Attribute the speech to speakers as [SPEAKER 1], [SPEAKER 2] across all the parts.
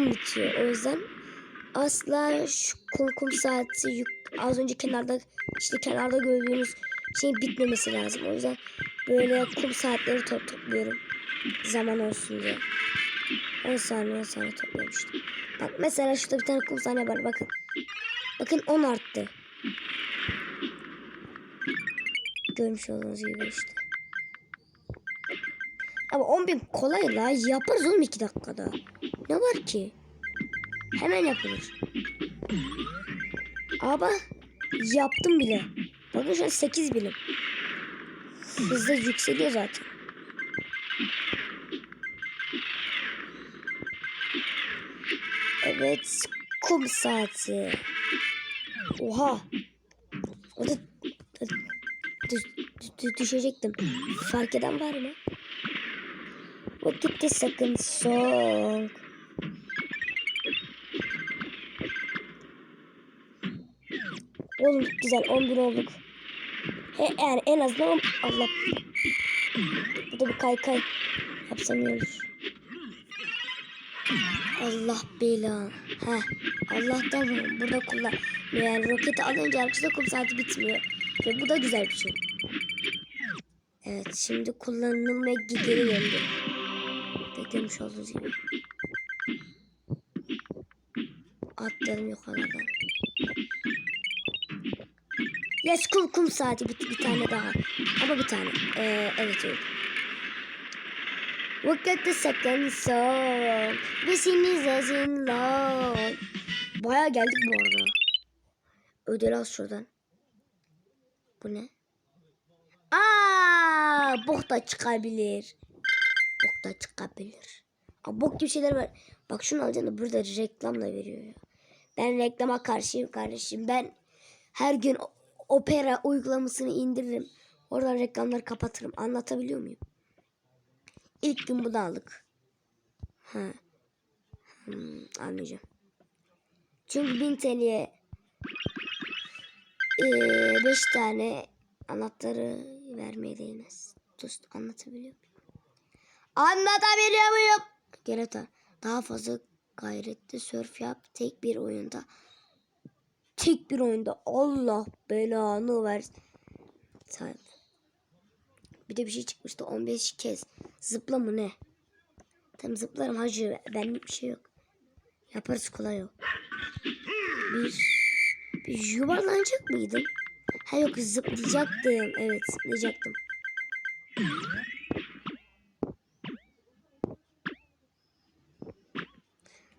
[SPEAKER 1] yakın bitiyor. O yüzden asla şu kum, kum saati yük, az önce kenarda işte kenarda gördüğünüz şeyin bitmemesi lazım. O yüzden böyle kum saatleri top topluyorum. Zaman olsun diye. 10 saniye 10 saniye toplamıştım. Bak mesela şurada bir tane kum saniye var bakın. Bakın 10 arttı. Görmüş olduğunuz gibi işte. Ama 10 bin kolay la. Yaparız oğlum 2 dakikada. Ne var ki? Hemen yapılır. Ama yaptım bile. Bakın şu an 8 bilim. Hızla yükseliyor zaten. Evet. Kum saati. Oha. O da düş- düş- düşecektim. Fark eden var mı? Vakitte sakın sok. Oğlum güzel 11 olduk. He, yani en azından Allah. Bu da bir kaykay. Yapsam iyi olur. Allah belanı. He. Allah'tan bu- burada kullan. Yani roketi alınca arkadaşlar kum saati bitmiyor. Ve bu da güzel bir şey. Evet şimdi kullanılım ve geri döndü. Beklemiş olduğunuz gibi. Atlayalım yukarıdan. Yes kum kum saati bir, bir tane daha. Ama bir tane. Ee, evet evet. Look at the second song. This is in love. Baya geldik bu arada. Ödül al şuradan. Bu ne? Aa, bok da çıkabilir. Bok da çıkabilir. Aa, bok gibi şeyler var. Bak şunu alacaksın da burada reklam da veriyor ya. Ben reklama karşıyım kardeşim. Ben her gün opera uygulamasını indiririm. Oradan reklamları kapatırım. Anlatabiliyor muyum? İlk gün bunu aldık. Ha. Hmm, anlayacağım. Çünkü 1000 TL'ye 5 tane anahtarı vermeye değmez. Dost anlatabiliyor muyum? Anlatabiliyor muyum? Gene ta- daha fazla gayretli sörf yap tek bir oyunda. Tek bir oyunda Allah belanı versin. Sen. Bir de bir şey çıkmıştı 15 kez. Zıpla mı ne? Tam zıplarım hacı. Benlik bir şey yok. Yaparız kolay o. Bir, bir yuvarlanacak mıydım? Ha yok zıplayacaktım. Evet zıplayacaktım.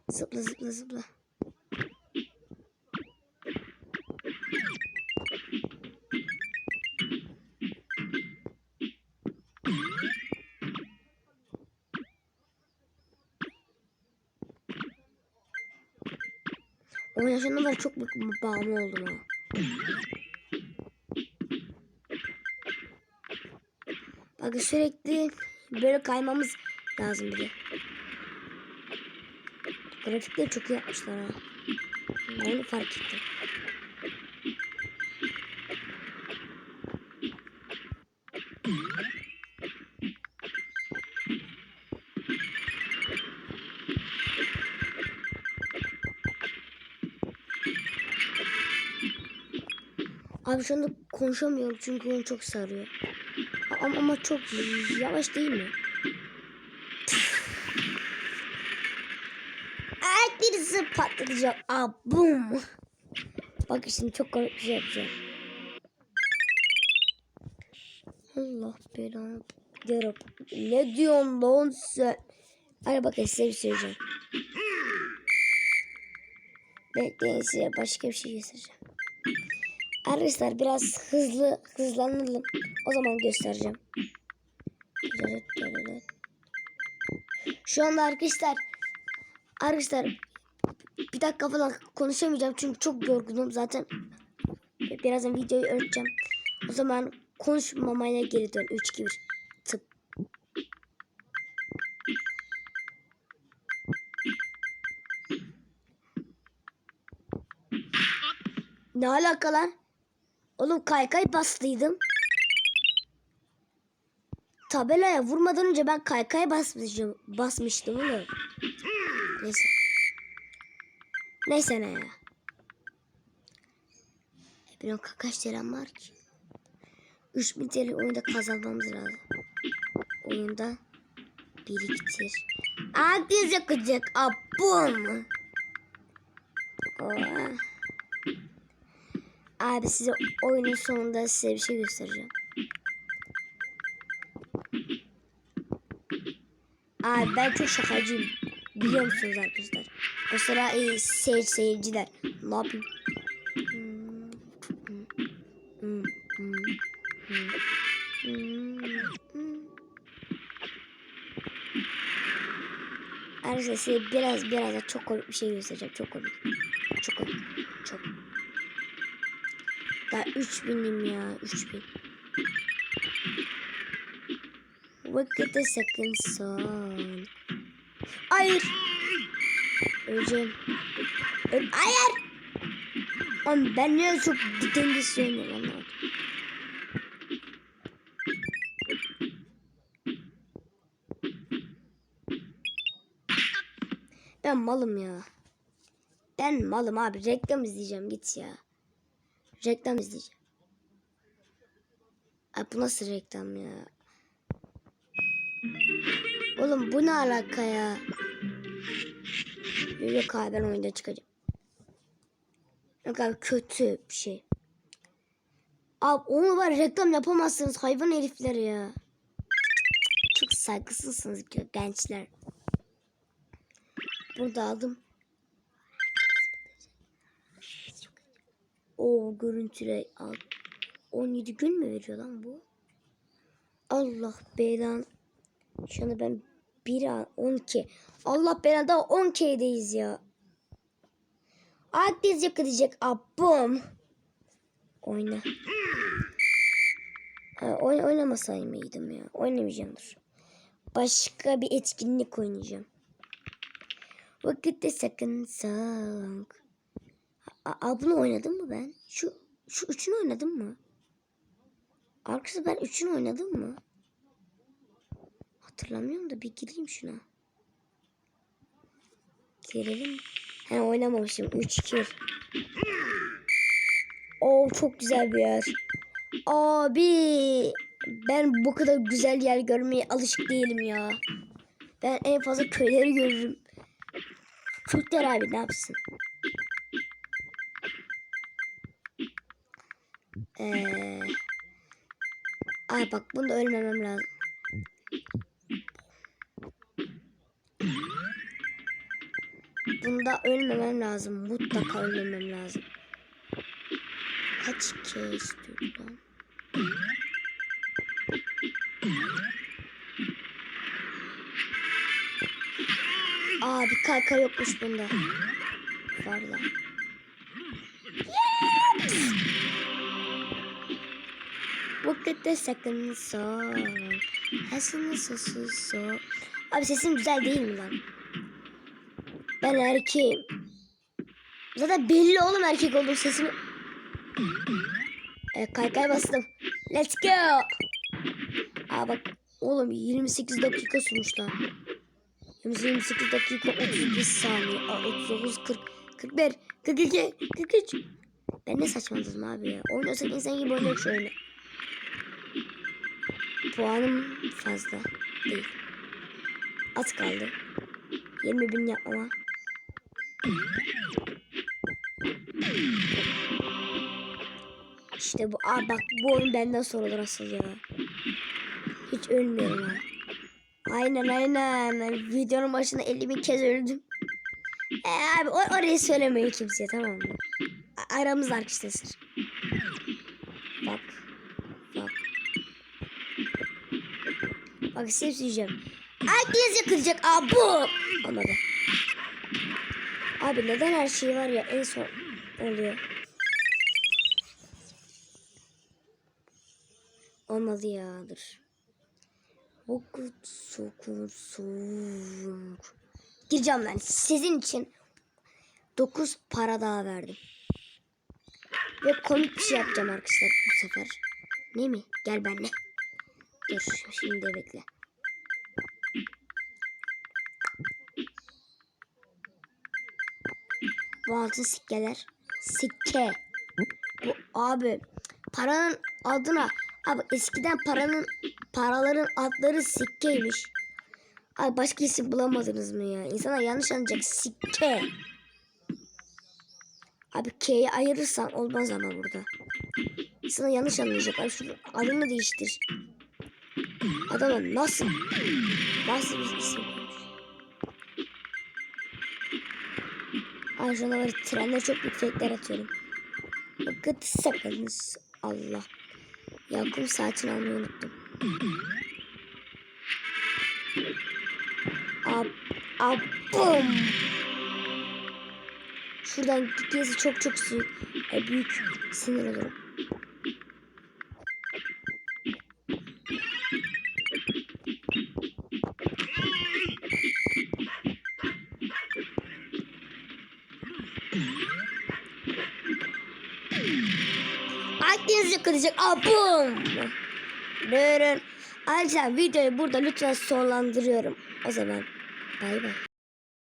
[SPEAKER 1] Zıpla zıpla zıpla. Oynaşandan beri çok ba- bağımlı oldum ha. Bak sürekli böyle kaymamız lazım bir de. Grafikleri çok iyi yapmışlar ha. Onu fark ettim. Abi şu anda konuşamıyorum çünkü onu çok sarıyor. Ama, ama çok yavaş değil mi? Ay birisi patlatacak. Aa bum. Bak şimdi çok komik bir şey yapacağım. Allah belanı. Yarab. Ne diyorsun lan sen? Hadi bakın size bir şey söyleyeceğim. Bekleyin size başka bir şey göstereceğim. Arkadaşlar biraz hızlı hızlanalım. O zaman göstereceğim. Şu anda arkadaşlar arkadaşlar bir dakika falan konuşamayacağım çünkü çok yorgunum zaten. Birazdan videoyu örteceğim. O zaman konuşmamaya geri dön. 3 2 1 tıp. Ne alaka lan? Oğlum kaykay bastıydım. Tabelaya vurmadan önce ben kaykay basmışım, basmıştım oğlum. Neyse. Neyse ne ya. E, Benim ka- kaç TL'm var ki? 3000 TL oyunda kazanmamız lazım. Oyunda biriktir. Akdeniz yakacak. Abum. Abi size oyunun sonunda size bir şey göstereceğim. Abi ben çok şakacıyım. Biliyor musunuz arkadaşlar? Mesela e, seyir, seyirciler. Ne yapayım? Arkadaşlar size biraz biraz da çok komik bir şey göstereceğim. Çok komik. Çok komik. Çok. Daha 3000'im ya. 3000. Look at the second song. Hayır. Öleceğim. Öl Hayır. Oğlum ben niye çok dikende söylüyorum anlamadım. Ben malım ya. Ben malım abi. Reklam izleyeceğim git ya. Reklam izleyeceğim. Ay bu nasıl reklam ya? Oğlum bu ne alaka ya? Yok abi ben oyunda çıkacağım. Yok abi kötü bir şey. Abi onu var reklam yapamazsınız hayvan herifler ya. Çok saygısızsınız gençler. Burada aldım. O görüntüle al. 17 gün mü veriyor lan bu? Allah belan. Şu anda ben 1 an 12. Allah belan daha 10K'deyiz ya. Akdeniz yakalayacak abum. Oyna. Ha, oyn oynamasaydım mıydım ya? Oynamayacağım dur. Başka bir etkinlik oynayacağım. Vakit the second song. Aa, bunu oynadım mı ben? Şu şu üçünü oynadım mı? Arkadaşlar ben üçünü oynadım mı? Hatırlamıyorum da bir gireyim şuna. Girelim. He oynamamışım. 3 2. Oo çok güzel bir yer. Abi ben bu kadar güzel yer görmeye alışık değilim ya. Ben en fazla köyleri görürüm. Türkler abi ne yapsın? Ee, ay bak bunda ölmemem lazım. Bunda ölmemem lazım. Mutlaka ölmemem lazım. Kaç kez diyor lan? Aa bir kaka yokmuş bunda. Var lan. Look at the second song. Hasn't so so so. Abi sesim güzel değil mi lan? Ben erkeğim. Zaten belli oğlum erkek olduğum sesimi. E, kaykay bastım. Let's go. Aa bak oğlum 28 dakika sürmüş lan. 28 dakika 31 saniye. Aa, 39 40 41 42 43. Ben ne saçmaladım abi ya. Oynuyorsak insan gibi oynuyor oyunu. Puanım fazla değil. Az kaldı. 20 bin yapmama. İşte bu. Aa bak bu oyun benden sorulur asıl ya. Hiç ölmüyorum ha. Aynen aynen. Videonun başında 50 bin kez öldüm. E abi or orayı söylemeyin kimseye tamam mı? A aramızda arkadaşlar. Bak size söyleyeceğim. Herkes yakılacak abi bu. Olmadı. Abi neden her şey var ya en son oluyor. Olmadı ya dur. Okut sokur soğuk. Gireceğim ben. Sizin için 9 para daha verdim. Ve komik bir şey yapacağım arkadaşlar bu sefer. Ne mi? Gel benimle. Dur şimdi bekle. Bu altın sikkeler. Sikke. Bu abi paranın adına abi eskiden paranın paraların adları sikkeymiş. Abi başka isim bulamadınız mı ya? İnsanlar yanlış anlayacak. Sikke. Abi K'yi ayırırsan olmaz ama burada. İnsanlar yanlış anlayacak. Abi şurada adını değiştir. Adama nasıl nasıl bir isim? Ay şu anda var ya, trenler çok büyük fake'ler atıyorum. Bakın sakınız. Allah. Yakup saatini almayı unuttum. Ab, ab, bum. Şuradan gitmesi çok çok büyük, e, büyük sinir olurum. Akdeniz yakalayacak. Abum. Buyurun. Ayrıca videoyu burada lütfen sonlandırıyorum. O zaman bay bay.